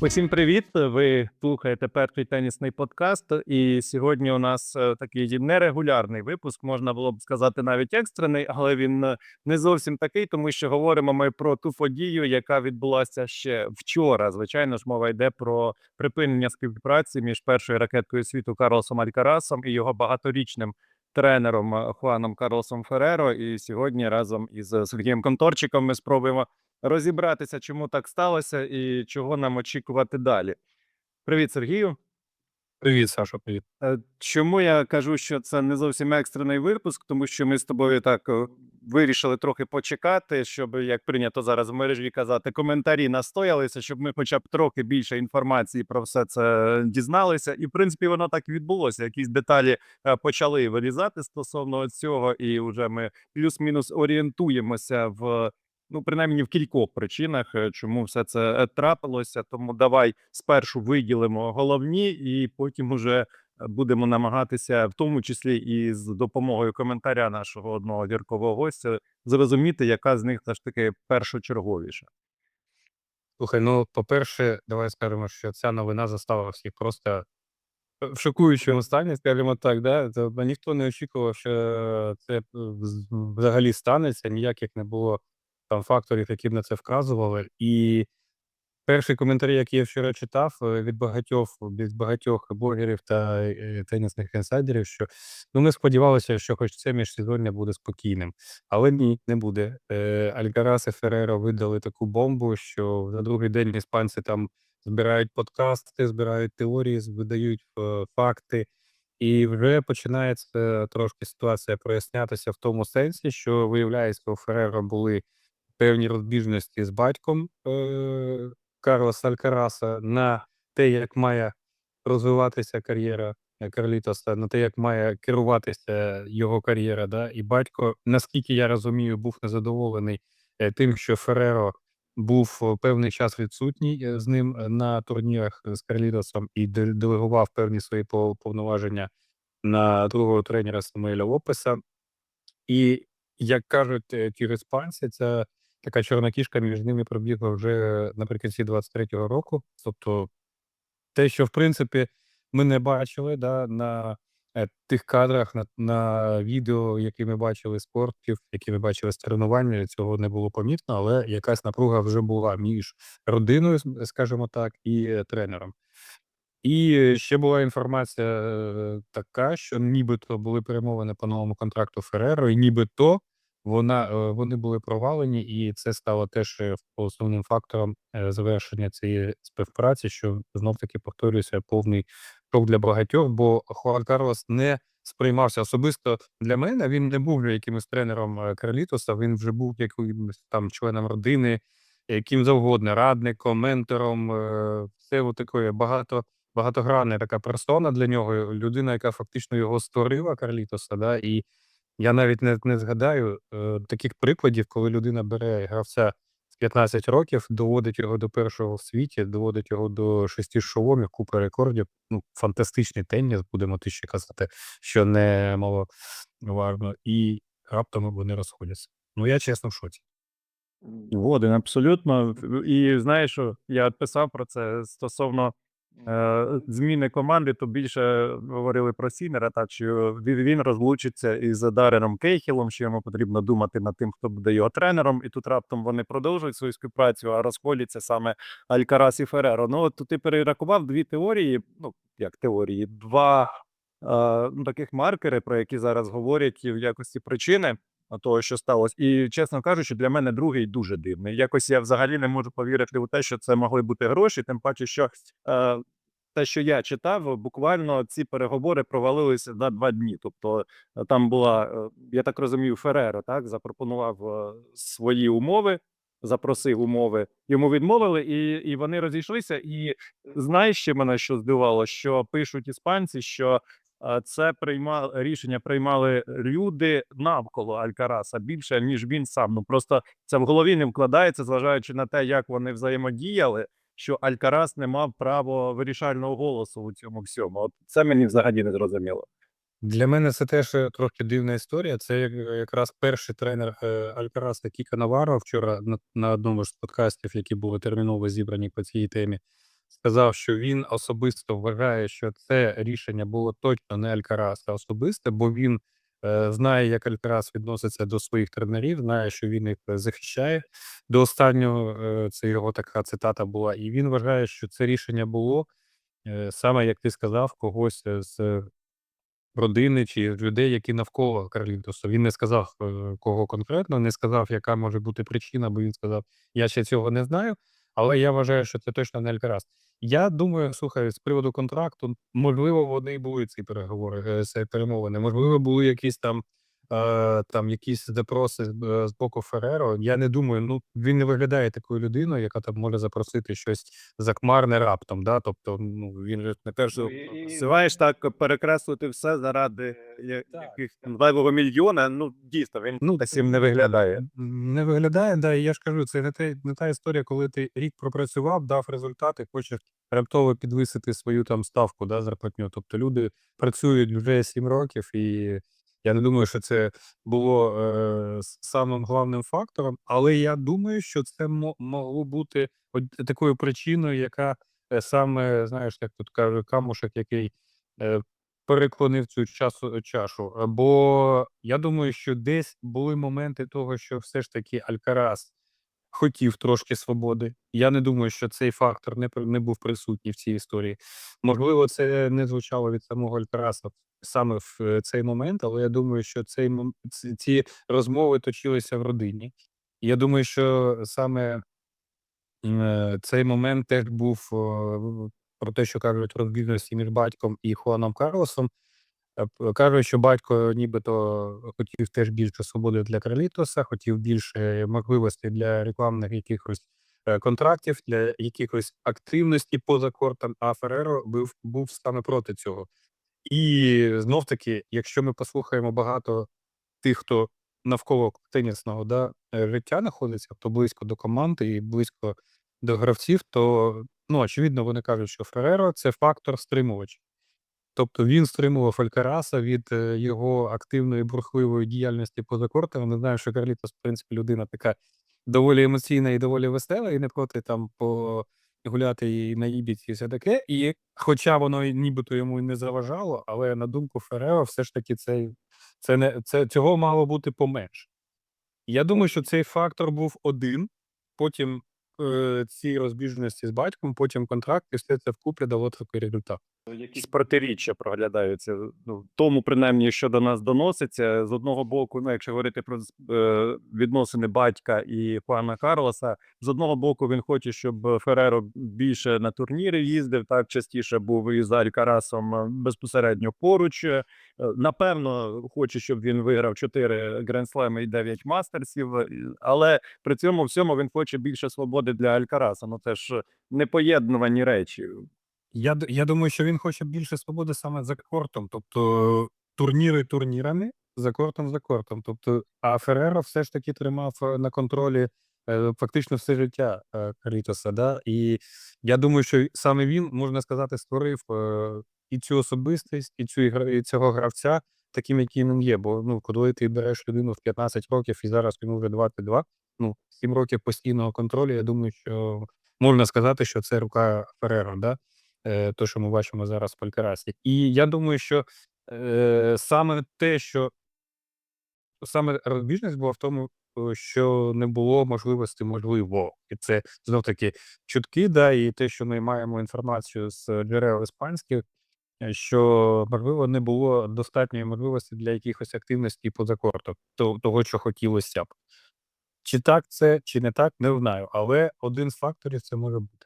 Усім привіт! Ви слухаєте перший тенісний подкаст. І сьогодні у нас е, такий нерегулярний випуск, можна було б сказати, навіть екстрений, але він е, не зовсім такий, тому що говоримо ми про ту подію, яка відбулася ще вчора. Звичайно ж, мова йде про припинення співпраці між першою ракеткою світу Карлосом Алькарасом і його багаторічним тренером е, Хуаном Карлосом Фереро. І сьогодні разом із Сергієм Конторчиком ми спробуємо розібратися, чому так сталося і чого нам очікувати далі. Привіт, Сергію. Привіт, Сашо, привіт. Е, Чому я кажу, що це не зовсім екстрений випуск, тому що ми з тобою так е, вирішили трохи почекати, щоб як прийнято зараз в мережі казати, коментарі настоялися, щоб ми, хоча б трохи більше інформації про все це дізналися. І в принципі воно так і відбулося. Якісь деталі е, почали вирізати стосовно цього, і вже ми плюс-мінус орієнтуємося в. Ну, принаймні в кількох причинах, е, чому все це е, трапилося. Тому давай спершу виділимо головні, і потім уже е, будемо намагатися, в тому числі і з допомогою коментаря нашого одного зіркового гостя, зрозуміти, яка з них все ж таки першочерговіша. Слухай, ну, по-перше, давай скажемо, що ця новина застала всіх просто в шокуючому стані, скажімо так. Да? Тобто ніхто не очікував, що це взагалі станеться, ніяких не було там факторів, які б на це вказували. І перший коментар, який я вчора читав е, від багатьох від багатьох блогерів та е, тенісних інсайдерів, що ну ми сподівалися, що хоч це міжсезоння буде спокійним. Але ні, не буде. Е, Алькарас і Фереро видали таку бомбу, що за другий день іспанці там збирають подкасти, збирають теорії, видають факти. І вже починається трошки ситуація прояснятися в тому сенсі, що виявляється, у Фереро були певні розбіжності з батьком е, Карлоса Алькараса на те, як має розвиватися кар'єра е, Карлітоса, на те, як має керуватися його кар'єра. Да? І батько, наскільки я розумію, був незадоволений е, тим, що Фереро був е, певний час відсутній з ним на турнірах з Карлітосом і делегував певні свої повноваження на другого тренера Самуеля Лопеса. І як кажуть ті іспанці, ця така чорна кішка між ними пробігла вже наприкінці 23-го року. Тобто те, що в принципі ми не бачили да, на е, тих кадрах, на, на відео, які ми бачили з кортів, які ми бачили з тренування, цього не було помітно, але якась напруга вже була між родиною, скажімо так, і е, тренером. І ще була інформація е, така, що нібито були перемовини по новому контракту Фереро, і нібито вона, е, вони були провалені, і це стало теж е, основним фактором е, завершення цієї співпраці, що знов таки повторюється повний шок для багатьох, бо Хуан Карлос не сприймався особисто для мене. Він не був якимось тренером Карлітоса, він вже був якимось там членом родини, яким завгодно, радником, ментором. Все от такої багато багатогранна така персона для нього, людина, яка фактично його створила Карлітоса. Да? І я навіть не, не згадаю е, таких прикладів, коли людина бере гравця з 15 років, доводить його до першого в світі, доводить його до шести шоломів, купи рекордів. Ну, фантастичний теніс, будемо ти ще казати, що не маловажно. І раптом вони розходяться. Ну, я чесно в шоці. Згоден, абсолютно. І знаєш, що я писав про це стосовно зміни команди, то більше говорили про Сінера, так що він, він розлучиться із Дареном Кейхілом, що йому потрібно думати над тим, хто буде його тренером. І тут раптом вони продовжують свою співпрацю, а розходяться саме Алькарас і Фереро. Ну, от ти перерахував дві теорії, ну як теорії, два е, ну, таких маркери, про які зараз говорять в якості причини того, що сталося. І чесно кажучи, для мене другий дуже дивний. Якось я взагалі не можу повірити у те, що це могли бути гроші. Тим паче, що е, те, що я читав, буквально ці переговори провалилися на два дні. Тобто е, там була, е, я так розумію, Фереро так запропонував е, свої умови. Запросив умови, йому відмовили, і і вони розійшлися. І знаєш, ще мене що здивувало, що пишуть іспанці, що це прийма рішення приймали люди навколо Алькараса більше, ніж він сам. Ну просто це в голові не вкладається, зважаючи на те, як вони взаємодіяли, що Алькарас не мав право вирішального голосу у цьому всьому. От це мені взагалі не зрозуміло. Для мене це теж е, трохи дивна історія. Це якраз перший тренер е, Алькараса Кіка Наваро вчора на, одному з подкастів, які були терміново зібрані по цій темі, сказав, що він особисто вважає, що це рішення було точно не Алькараса особисте, бо він е, знає, як Алькарас відноситься до своїх тренерів, знає, що він їх е, захищає. До останнього е, це його така цитата була. І він вважає, що це рішення було е, саме, як ти сказав, когось е, з родини чи людей, які навколо Карлітоса. Він не сказав, е, кого конкретно, не сказав, яка може бути причина, бо він сказав: Я ще цього не знаю, але я вважаю, що це точно не Алькарас. Я думаю, слухай, з приводу контракту, можливо, вони були ці переговори, е, перемовини. Можливо, були якісь там, е, там якісь запроси з, е, боку Фереро. Я не думаю, ну він не виглядає такою людиною, яка там може запросити щось закмарне раптом. Да? Тобто, ну він же не те, що Називаєш так перекреслити все заради я- Так, яких зайвого мільйона. Ну дійсно, він Ну, таким не виглядає. Не виглядає, да, і я ж кажу, це не, те, не та історія, коли ти рік пропрацював, дав результати, хочеш раптово підвисити свою там ставку, да, зарплатню. Тобто люди працюють вже 7 років, і я не думаю, що це було е, самим головним фактором, але я думаю, що це мо- могло бути такою причиною, яка е, саме, знаєш, як тут кажуть, камушек, який е, переклонив цю часу чашу. Бо я думаю, що десь були моменти того, що все ж таки Алькарас хотів трошки свободи. Я не думаю, що цей фактор не, не був присутній в цій історії. Можливо, це не звучало від самого Алькараса саме в е, цей момент, але я думаю, що цей мом- ці- розмови точилися в родині. Я думаю, що саме Е, цей момент теж був, про те, що кажуть розбіжності між батьком і Хуаном Карлосом. Е, кажуть, що батько нібито хотів теж більше свободи для Карлітоса, хотів більше можливостей для рекламних якихось, контрактів, для якихось активності поза кортом, а Фереро був був саме проти цього. І знов таки, якщо ми послухаємо багато тих, хто навколо тенісного да, е, життя знаходиться, хто близько до команди і близько до гравців, то ну, очевидно, вони кажуть, що Фереро це фактор стримувач. Тобто він стримував Алькараса від е, його активної бурхливої діяльності поза кортом. Ми знаємо, що Карлітос, в принципі, людина така доволі емоційна і доволі весела, і не проти там погуляти і на Ібіці і все таке. І хоча воно нібито йому і не заважало, але на думку Ферева, все ж таки, це, це не це цього мало бути поменше. Я думаю, що цей фактор був один, потім е, ці розбіжності з батьком, потім контракт, і все це вкупі дало такий результат. Якісь протиріччя проглядаються. Ну, тому, принаймні, що до нас доноситься. З одного боку, ну, якщо говорити про е, відносини батька і пана Карлоса, з одного боку, він хоче, щоб Фереро більше на турніри їздив, так частіше був із Алькарасом е, безпосередньо поруч. Е, Напевно, хоче, щоб він виграв 4 гренслеми і 9 мастерсів, е, але при цьому всьому він хоче більше свободи для Алькараса. Ну це ж непоєднувані речі. Я, д- я думаю, що він хоче більше свободи саме за кортом, тобто турніри турнірами, за кортом за кортом. Тобто, а Фереро все ж таки тримав е, на контролі е, фактично все життя е, Карітоса. Да? І я думаю, що саме він, можна сказати, створив е, і цю особистість, і цю ігра- і цього гравця таким, яким він є. Бо ну, коли ти береш людину в 15 років і зараз йому вже 22, ну, 7 років постійного контролю, я думаю, що можна сказати, що це рука Фереро. Да? Е, то, що ми бачимо зараз в Алькарасі. І я думаю, що е, саме те, що саме розбіжність була в тому, е, що не було можливості можливо. І це знов таки чутки, да, і те, що ми маємо інформацію з джерел іспанських, е, що можливо не було достатньої можливості для якихось активностей поза кортом, то- того, що хотілося б. Чи так це, чи не так, не знаю. Але один з факторів це може бути.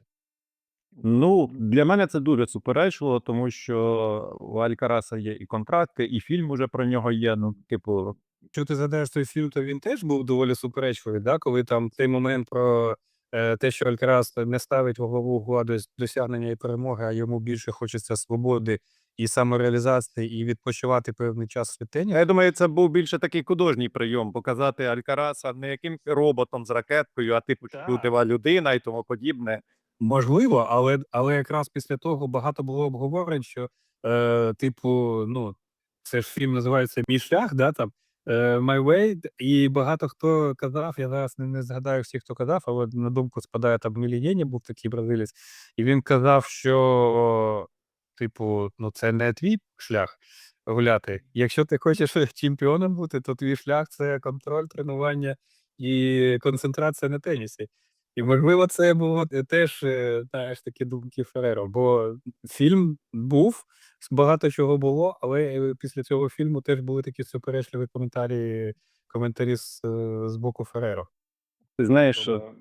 Ну, для мене це дуже суперечливо, тому що у Алькараса є і контракти, і фільм уже про нього є. Ну, типу, Якщо ти згадаєш той фільм, то він теж був доволі суперечливий, да? коли там цей момент про е, те, що Алькарас не ставить во главу угла досягнення і перемоги, а йому більше хочеться свободи і самореалізації, і відпочивати певний час тенісу. я думаю, це був більше такий художній прийом показати Алькараса не якимсь роботом з ракеткою, а типу чутлива людина і тому подібне. Можливо, але, але якраз після того багато було обговорень, що, е, типу, ну, це ж фільм називається Мій шлях, да, там, е, My Way, і багато хто казав, я зараз не, не згадаю всіх, хто казав, але на думку спадає там Мілієні, був такий бразилець, і він казав, що, типу, ну це не твій шлях гуляти. Якщо ти хочеш чемпіоном бути, то твій шлях це контроль, тренування і концентрація на тенісі. І, можливо, це було е, теж е, знаєш, такі думки Фереро, бо фільм був, багато чого було, але е, після цього фільму теж були такі суперечливі коментарі, коментарі з, з боку Фереро. Ти знаєш, що Тобто,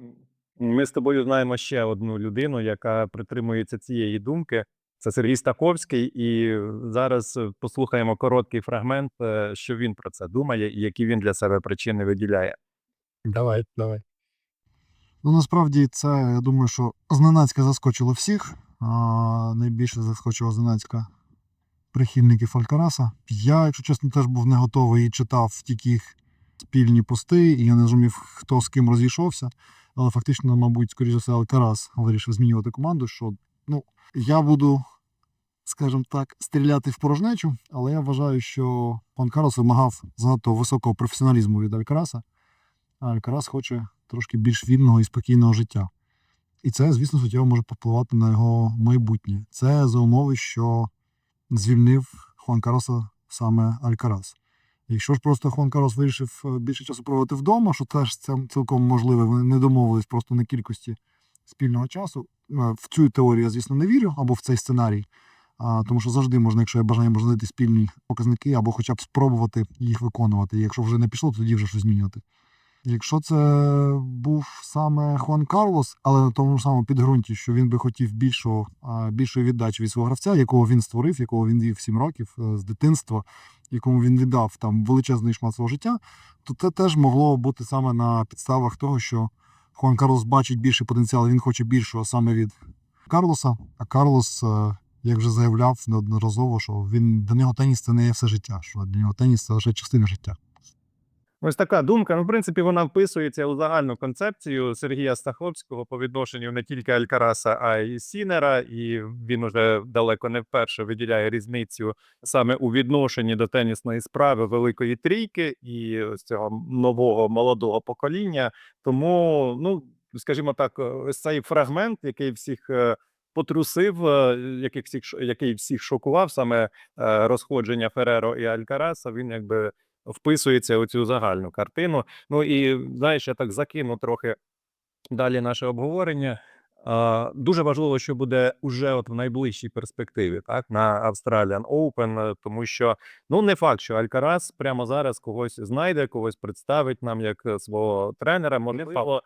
ми з тобою знаємо ще одну людину, яка притримується цієї думки. Це Сергій Стаховський, і зараз послухаємо короткий фрагмент, що він про це думає і які він для себе причини виділяє. Давай, давай. Ну, насправді, це, я думаю, що зненацька заскочило всіх. А, найбільше заскочило зненацька прихильників Алькараса. Я, якщо чесно, теж був не готовий і читав тільки спільні пости, і я не розумів, хто з ким розійшовся. Але фактично, мабуть, скоріше все, Алькарас вирішив змінювати команду. Що ну, я буду, скажімо так, стріляти в порожнечу, але я вважаю, що пан Карлос вимагав занадто високого професіоналізму від Алькараса. А Алькарас хоче трошки більш вільного і спокійного життя. І це, звісно, суттєво може попливати на його майбутнє. Це за умови, що звільнив Хуан Кароса саме Алькарас. Якщо ж просто Хуан Карос вирішив е, більше часу проводити вдома, що теж це цілком можливе, вони не домовились просто на кількості спільного часу. Е, В цю теорію я, звісно, не вірю, або в цей сценарій. Тому що завжди можна, якщо є бажання, можна знайти спільні показники, або хоча б спробувати їх виконувати. І якщо вже не пішло, то тоді вже щось змінювати. Якщо це був саме Хуан Карлос, але на тому самому підґрунті, що він би хотів більшого, більшої віддачі від свого гравця, якого він створив, якого він вів 7 років е, з дитинства, якому він віддав там величезний шмат свого життя, то це теж могло бути саме на підставах того, що Хуан Карлос бачить більший потенціал, він хоче більшого саме від Карлоса. А Карлос, е, як вже заявляв неодноразово, що він для нього теніс це не є все життя, що для нього теніс це лише частина життя. Ось така думка. Ну, в принципі, вона вписується у загальну концепцію Сергія Стаховського по відношенню не тільки Алькараса, а й Сінера. І він уже далеко не вперше виділяє різницю саме у відношенні до тенісної справи Великої Трійки і ось цього нового молодого покоління. Тому, ну скажімо так, ось цей фрагмент, який всіх. е, Потрусив, е, який всіх який всіх шокував саме е, розходження Фереро і Алькараса. Він якби вписується у цю загальну картину. Ну і знаєш, я так закину трохи далі наше обговорення. Дуже важливо, що буде уже от в найближчій перспективі, так на Australian Open, е, тому що ну не факт, що Алькарас прямо зараз когось знайде, когось представить нам як е, свого тренера. Можливо,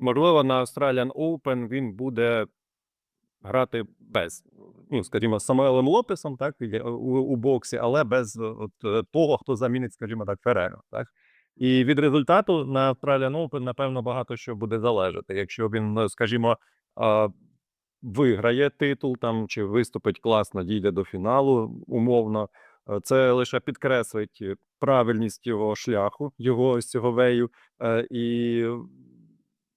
можливо, на Australian Open він буде грати без, ну скажімо, Самуелем Лопесом, так е, у, у боксі, але без е, от е, того, хто замінить, скажімо так, Фереро, так. І від результату на Australian Open, напевно, багато що буде залежати. Якщо він, скажімо, виграє титул там чи виступить класно, дійде до фіналу умовно, це лише підкреслить правильність його шляху, його ось цього вею, і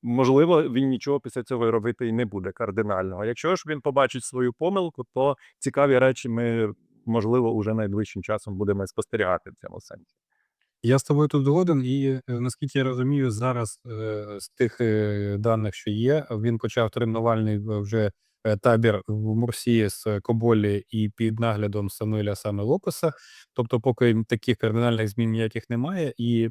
можливо, він нічого після цього робити і не буде кардинального. Якщо ж він побачить свою помилку, то цікаві речі ми, можливо, уже найближчим часом будемо спостерігати в цьому сенсі. Я з тобою тут згоден, і е, наскільки я розумію, зараз е, з тих е, даних, що є, він почав тренувальний вже табір в Мурсії з Коболі і під наглядом Самуеля саме Лопеса. Тобто, поки таких кардинальних змін ніяких немає, і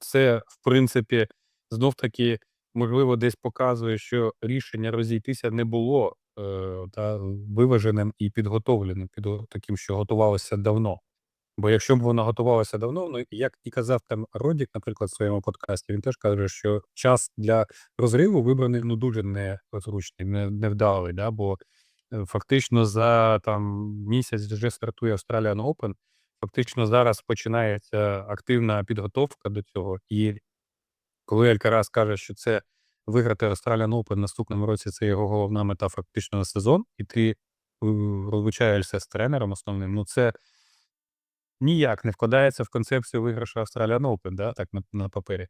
це, в принципі, знов таки можливо десь показує, що рішення розійтися не було е, та виваженим і підготовленим, під таким, що готувалося давно. Бо якщо б вона готувалася давно, ну як і казав там Родік, наприклад, в своєму подкасті, він теж каже, що час для розриву вибраний ну дуже незручний, не, невдалий, да? бо е, фактично за там місяць вже стартує Australian Open. Фактично зараз починається активна підготовка до цього. І коли Алькарас каже, що це виграти Australian Open наступному році, це його головна мета фактично на сезон, і ти е, розлучаєшся з тренером основним, ну це ніяк не вкладається в концепцію виграшу Australian Open, да, так на, на папері.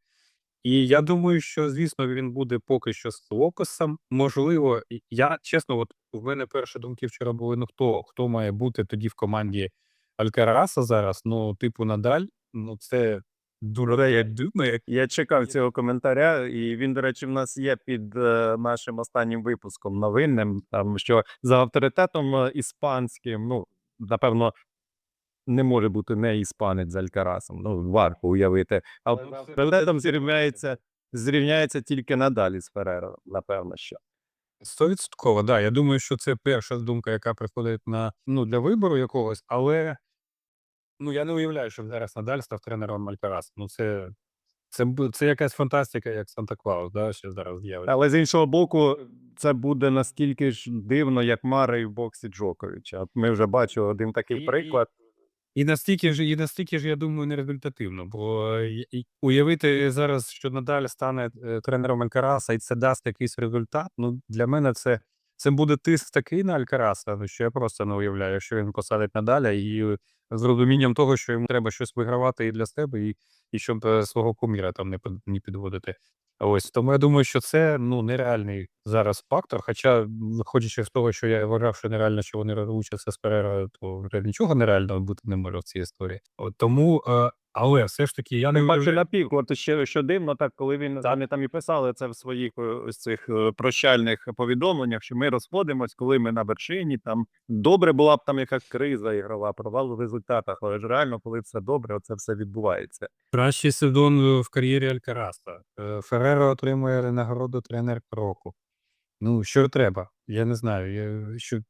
І я думаю, що, звісно, він буде поки що з Локосом. Можливо, я чесно, от в мене перші думки вчора були: ну хто, хто має бути тоді в команді Алькараса зараз? Ну, типу, Надаль, ну це дуже я думаю, Я чекав цього коментаря, і він, до речі, в нас є під е, нашим останнім випуском новинним, там що за авторитетом е, іспанським, ну напевно, не може бути не іспанець з Алькарасом. Ну, варто уявити. Це- авторитетом зрівняється, зрівняється тільки надалі з Фереро, напевно, що. Стовідсотково, да. Я думаю, що це перша думка, яка приходить на ну для вибору якогось, але ну я не уявляю, що зараз Надаль став тренером Алькарас. Ну це, це, це якась фантастика, як Санта Клаус, да, що зараз з'явиться. Але з іншого боку, це буде настільки ж дивно, як Марей в боксі Джоковича. Ми вже бачили один такий І- і- приклад. І настільки ж, і настільки ж, я думаю, нерезультативно. Бо і- і уявити зараз, що Надаль стане е, тренером Алькараса, і це дасть якийсь результат. Ну для мене це, це буде тиск такий на Алькараса, ну, що я просто не уявляю, що він посадить надалі, і з розумінням того, що йому треба щось вигравати і для себе, і, і щоб е, свого куміра там не, не підводити. Ось тому я думаю, що це ну нереальний зараз фактор. Хоча, виходячи з того, що я вважав, що нереально, що вони розлучаться з перервою, то вже нічого нереального бути не може в цій історії. От тому, е, але все ж таки, я не паче на. От ще що дивно, так коли він вони там і писали це в своїх е, ось цих е, прощальних повідомленнях, що ми розходимось, коли ми на вершині. Там добре була б там якась криза ігрова, провал в результатах. Але ж реально, коли все добре, оце все відбувається. Кращий сезон в кар'єрі Алькараса. Е, Ферреро отримує нагороду тренер року. Ну, що треба? Я не знаю. Я, що...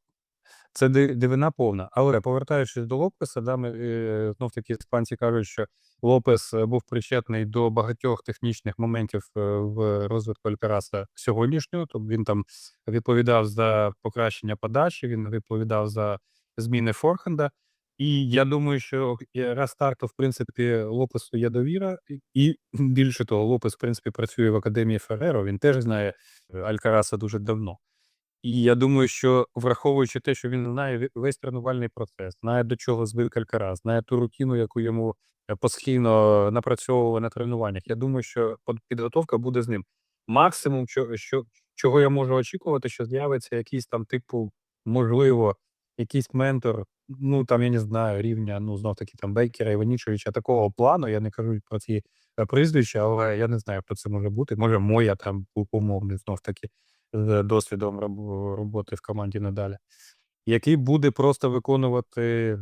Це ди- дивина повна. Але повертаючись до Лопеса, да, ми, е, знов таки іспанці кажуть, що Лопес е, був причетний до багатьох технічних моментів е, в розвитку Алькараса сьогоднішнього. Тобто він там відповідав за покращення подачі, він відповідав за зміни форхенда. І я думаю, що раз так, в принципі Лопесу є довіра, і- більше того, Лопес, в принципі, працює в академії Ферреро. Він теж знає е, Алькараса дуже давно. І я думаю, що враховуючи те, що він знає весь тренувальний процес, знає до чого звик Алькарас, знає ту рутину, яку йому е, постійно напрацьовували на тренуваннях. Я думаю, що підготовка буде з ним. Максимум, що, що, чого я можу очікувати, що з'явиться якийсь там, типу, можливо, якийсь ментор, ну там я не знаю, рівня, ну знов таки там Бейкера Іванічовича, такого плану. Я не кажу про ці е, прізвища, але я не знаю, хто це може бути. Може, моя там умовний знов таки з досвідом роб- роботи в команді надалі, який буде просто виконувати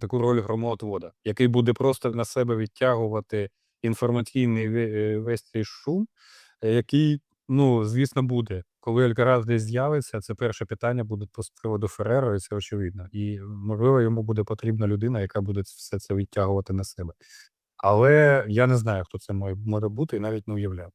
таку роль громоотвода, який буде просто на себе відтягувати інформаційний ве- е, весь цей шум, е, який, ну, звісно, буде. Коли Алькарас десь з'явиться, це перше питання буде з приводу Фереро, і це очевидно. І, можливо, йому буде потрібна людина, яка буде все це відтягувати на себе. Але я не знаю, хто це може бути, і навіть не уявляв.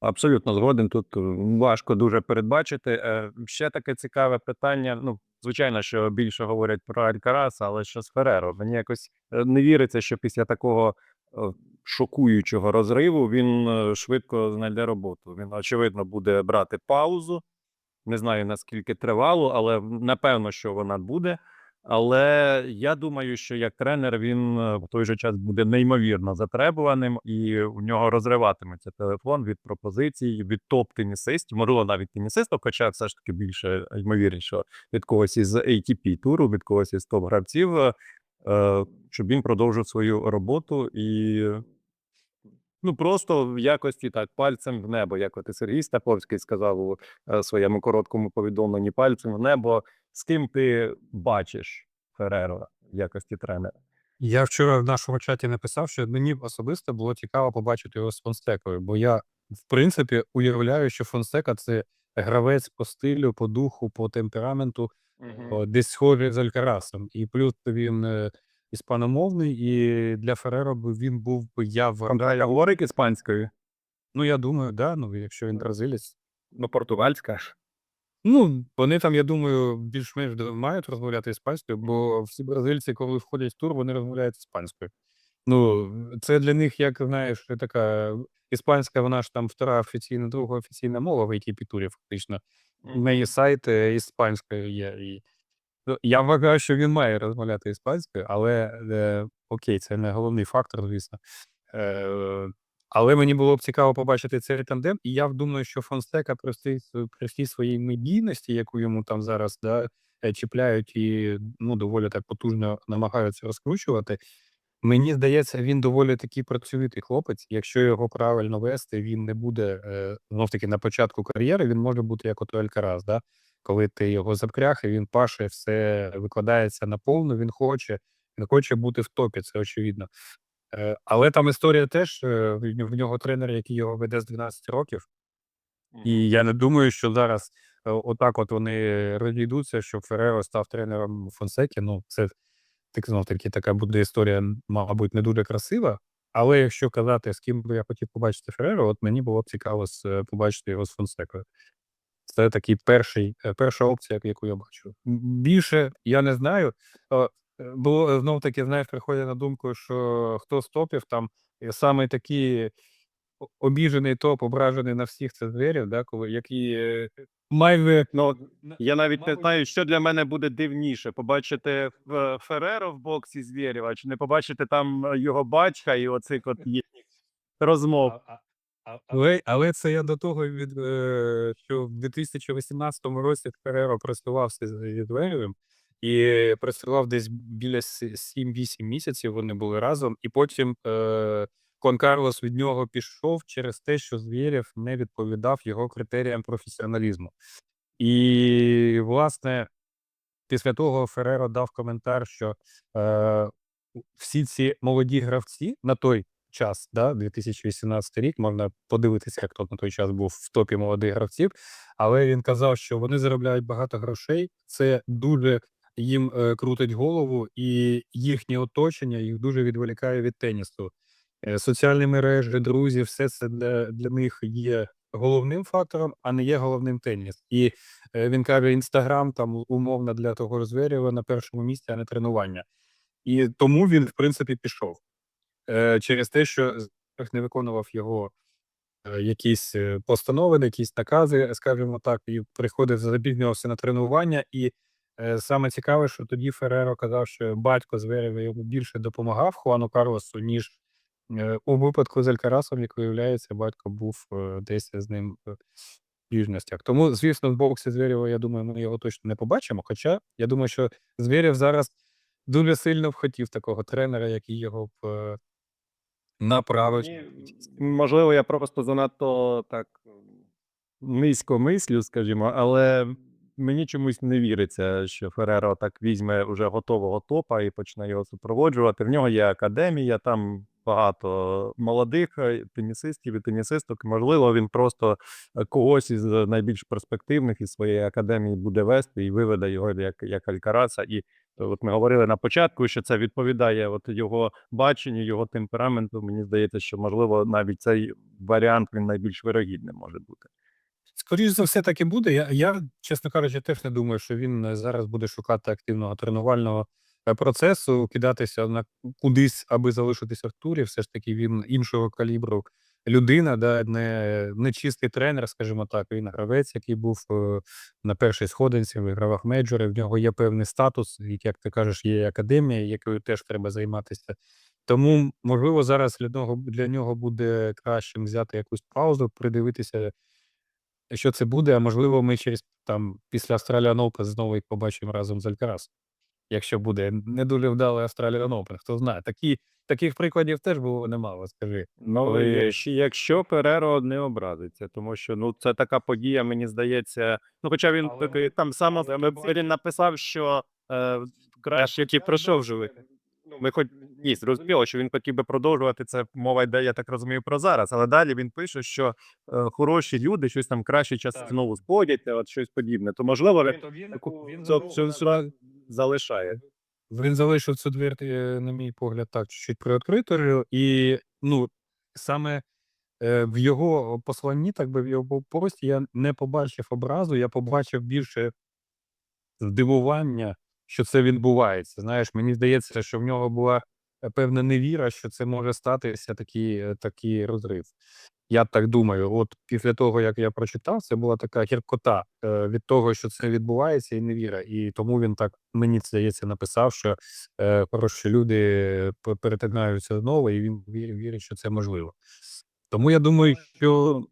Абсолютно згоден. Тут е, важко дуже передбачити. Е, Ще таке цікаве питання. Ну, звичайно, що більше говорять про Алькараса, але що з Фереро? Мені якось е, не віриться, що після такого шокуючого розриву він е, швидко знайде роботу. Він, очевидно, буде брати паузу. Не знаю наскільки тривалу, але напевно, що вона буде. Але я думаю, що як тренер він е, в той же час буде неймовірно затребуваним, і у нього розриватиметься телефон від пропозицій, від топ-тенісистів, можливо, навіть тенісистів, хоча все ж таки більше ймовірніше, від когось із ATP туру, від когось із топ-гравців, е, е, щоб він продовжив свою роботу і ну просто в якості так пальцем в небо, як от і Сергій Стаповський сказав у е, своєму короткому повідомленні пальцем в небо. З ким ти бачиш Фереро в якості тренера? Я вчора в нашому чаті написав, що мені особисто було цікаво побачити його з Фонстекою, бо я, в принципі, уявляю, що Фонстека це гравець по стилю, по духу, по темпераменту, о, десь схожий з Алькарасом. І плюс він е, іспаномовний, і для Фереро би він був би я в Андрея говорить іспанською, Ну, я думаю, да, ну, якщо він бразилець. ну португальська. ж. Ну, вони там, я думаю, більш-менш мають розмовляти іспанською, бо всі бразильці, коли входять в тур, вони розмовляють іспанською. Ну, це для них, як знаєш, така іспанська, вона ж там втора офіційна, друга офіційна мова в ATP турі, фактично. У неї сайт е, іспанською є. І... Ну, я вважаю, що він має розмовляти іспанською, але е, окей, це не головний фактор, звісно. Е, але мені було б цікаво побачити цей тандем, і я думаю, що Фонсека при всій, своїй медійності, яку йому там зараз да, е, чіпляють і ну, доволі так потужно намагаються розкручувати, Мені здається, він доволі такий працьовитий хлопець. Якщо його правильно вести, він не буде е, знов таки на початку кар'єри. Він може бути як ото Алькарас, да? Коли ти його запряг, і він паше, все викладається наповну. Він хоче, він хоче бути в топі, це очевидно. Е, але там історія теж е, в нього- тренер, який його веде з 12 років. І я не думаю, що зараз е, отак от вони розійдуться, що Фереро став тренером Фонсеки. Ну, це так знов таки така буде історія, мабуть, не дуже красива. Але якщо казати, з ким би я хотів побачити Фереро, от мені було б цікаво побачити його з Фонсекою. Це такий перший, е, перша опція, яку я бачу. Більше я не знаю. Е, е, Було знов таки, знаєш, приходить на думку, що хто з топів там е, саме такі обіжений топ, ображений на всіх це звірів, да, коли які е, майже Ну, я навіть не знаю, що для мене буде дивніше: побачити Фереро в боксі Звєрєва, чи не побачити там е, його батька і оцих от їхніх розмов. Але, але це я до того, від, е, що в 2018 році Фереро працювався з зі і працював десь біля 7-8 місяців. Вони були разом, і потім е, Кон Карлос від нього пішов через те, що Звєрєв не відповідав його критеріям професіоналізму. І, власне, після того Фереро дав коментар, що е, всі ці молоді гравці на той час, да, 2018 рік, можна подивитися, як хто на той час був в топі молодих гравців. Але він казав, що вони заробляють багато грошей, це дуже їм е, крутить голову, і їхнє оточення їх дуже відволікає від тенісу. Е, соціальні мережі, друзі, все це для, для них є головним фактором, а не є головним теніс. І е, він каже: інстаграм там умовно для того ж Зверєва на першому місці, а не тренування. І тому він, в принципі, пішов через те, що не виконував його е, якісь е, постанови, якісь накази, скажімо так, і приходив, запізнювався на тренування. І е, саме цікаве, що тоді Фереро казав, що батько Зверєва йому більше допомагав Хуану Карлосу, ніж е, у випадку з Алькарасом, як виявляється, батько був е, десь з ним в ближностях. Тому, звісно, в боксі Зверєва, я думаю, ми його точно не побачимо. Хоча я думаю, що Зверєв зараз дуже сильно б хотів такого тренера, який його б направив. Можливо, я просто занадто так низько мислю, скажімо, але мені чомусь не віриться, що Фереро так візьме вже готового топа і почне його супроводжувати. В нього є академія, там багато молодих е, тенісистів і тенісисток. Можливо, він просто е, когось із найбільш перспективних із своєї академії буде вести і виведе його як, як Алькараса. І От ми говорили на початку, що це відповідає от його баченню, його темпераменту. Мені здається, що можливо навіть цей варіант він найбільш вирогідним може бути. Скоріше за все, так і буде. Я, я, чесно кажучи, теж не думаю, що він е, зараз буде шукати активного тренувального е, процесу, кидатися на кудись, аби залишитися в турі. Все ж таки він іншого калібру людина, да, не, не чистий тренер, скажімо так. Він гравець, який був е, на першій сходинці, вигравав мейджори. В нього є певний статус, як ти кажеш, є академія, якою теж треба займатися. Тому, можливо, зараз для нього, для нього буде кращим взяти якусь паузу, придивитися, що це буде, а можливо, ми через там після Australian Open знову їх побачимо разом з Алькарасом. Якщо буде не дуже вдалий Australian Open, хто знає. Такі, таких прикладів теж було немало, скажи. Ну, Коли- якщо, Переро не образиться, тому що ну це така подія, мені здається. Ну, хоча він Але- такий там саме але він написав, що е, краще який пройшов живий. Ми хоч ні, зрозуміло, що він хотів би продовжувати це. Мова йде, я так розумію, про зараз. Але далі він пише, що е, хороші люди щось там кращі часи Так. знову сходять, от щось подібне. То можливо, він таку цю- цю- цю залишає. Він залишив цю двір, е, на мій погляд, так, чуть-чуть приоткритою. І ну, саме е, в його посланні, так би в його пості, я не побачив образу, я побачив більше здивування, що це відбувається. Знаєш, мені здається, що в нього була е, певна невіра, що це може статися такий, е, такий розрив. Я так думаю, от після того, як я прочитав, це була така гіркота е, від того, що це відбувається, і невіра. І тому він так мені здається написав, що е, хороші люди перетинаються знову, і він вірить, що це можливо. Тому я думаю, що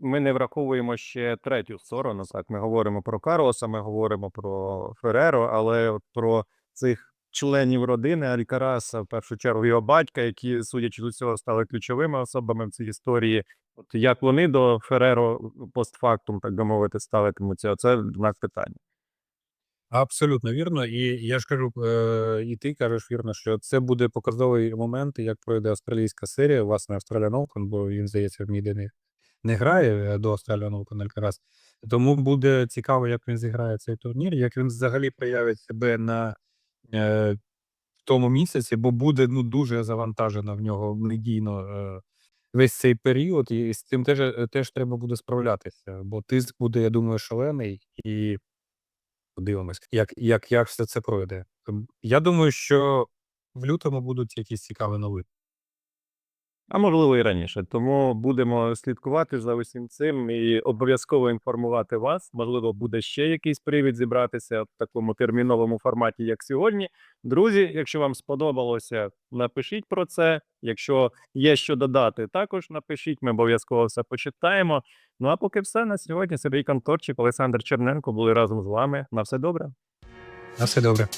Ми не враховуємо ще третю сторону. Так, ми говоримо про Карлоса, ми говоримо про Фереро, але про цих членів родини Алькараса, в першу чергу його батька, які, судячи з усього, стали ключовими особами в цій історії. От як вони до Фереро постфактум, так би мовити, ставитимуться, це знак питання. Абсолютно вірно. І я ж кажу, е, і ти кажеш вірно, що це буде показовий момент, як пройде австралійська серія, власне, Australian Open, бо він, здається, ніде не, не грає е, до Australian Open Алькарас. Тому буде цікаво, як він зіграє цей турнір, як він взагалі проявить себе на е, в тому місяці, бо буде ну, дуже завантажено в нього медійно е, весь цей період, і з цим теж, е, теж треба буде справлятися, бо тиск буде, я думаю, шалений і подивимось, як, як, як все це пройде. Я думаю, що в лютому будуть якісь цікаві новини. А можливо і раніше. Тому будемо слідкувати за усім цим і обов'язково інформувати вас. Можливо, буде ще якийсь привід зібратися в такому терміновому форматі, як сьогодні. Друзі, якщо вам сподобалося, напишіть про це. Якщо є що додати, також напишіть. Ми обов'язково все почитаємо. Ну а поки все на сьогодні. Сергій Конторчик, Олександр Черненко були разом з вами. На все добре. На все добре.